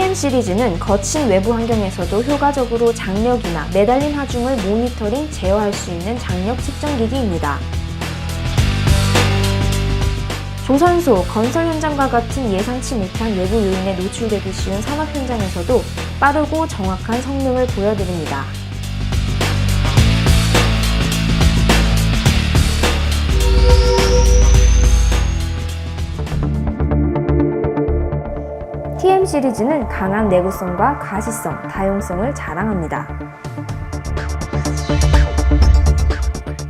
시리즈는 거친 외부 환경에서도 효과적으로 장력이나 매달림 하중을 모니터링, 제어할 수 있는 장력 측정 기기입니다. 조선소, 건설 현장과 같은 예상치 못한 외부 요인에 노출되기 쉬운 산업 현장에서도 빠르고 정확한 성능을 보여드립니다. 시리즈는 강한 내구성과 가시성, 다용성을 자랑합니다.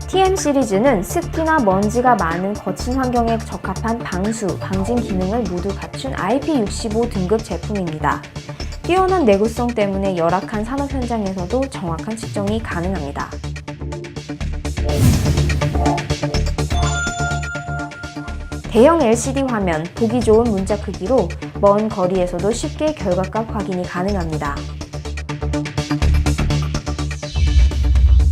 TM 시리즈는 습기나 먼지가 많은 거친 환경에 적합한 방수, 방진 기능을 모두 갖춘 IP65 등급 제품입니다. 뛰어난 내구성 때문에 열악한 산업 현장에서도 정확한 측정이 가능합니다. 대형 LCD 화면, 보기 좋은 문자 크기로 먼 거리에서도 쉽게 결과값 확인이 가능합니다.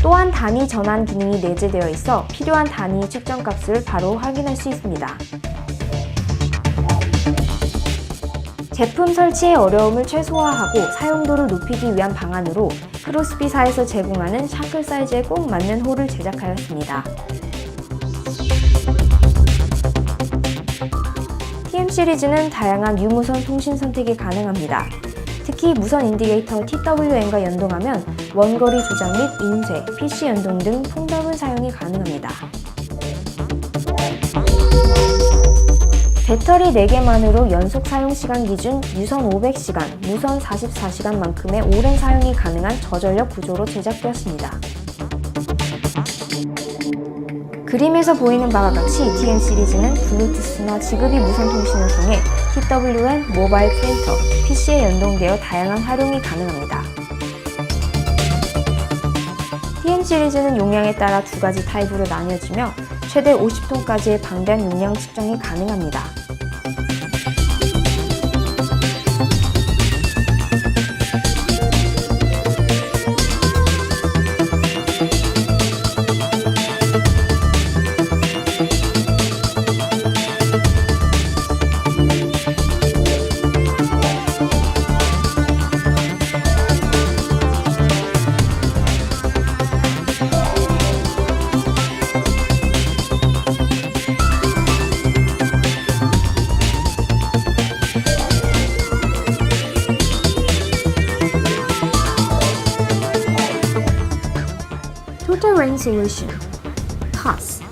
또한 단위 전환 기능이 내재되어 있어 필요한 단위 측정값을 바로 확인할 수 있습니다. 제품 설치의 어려움을 최소화하고 사용도를 높이기 위한 방안으로 크로스비사에서 제공하는 샤클 사이즈에 꼭 맞는 홀을 제작하였습니다. 시리즈는 다양한 유무선 통신 선택이 가능합니다. 특히 무선 인디게이터 TWN과 연동하면 원거리 조작 및 인쇄, PC 연동 등 통달문 사용이 가능합니다. 배터리 4개만으로 연속 사용 시간 기준 유선 500시간, 무선 44시간만큼의 오랜 사용이 가능한 저전력 구조로 제작되었습니다. 그림에서 보이는 바와 같이 TN 시리즈는 블루투스나 지급이 무선 통신을 통해 TWN 모바일 프린터, PC에 연동되어 다양한 활용이 가능합니다. TN 시리즈는 용량에 따라 두 가지 타입으로 나뉘어지며 최대 50톤까지의 방대한 용량 측정이 가능합니다. filtering solution. Pass.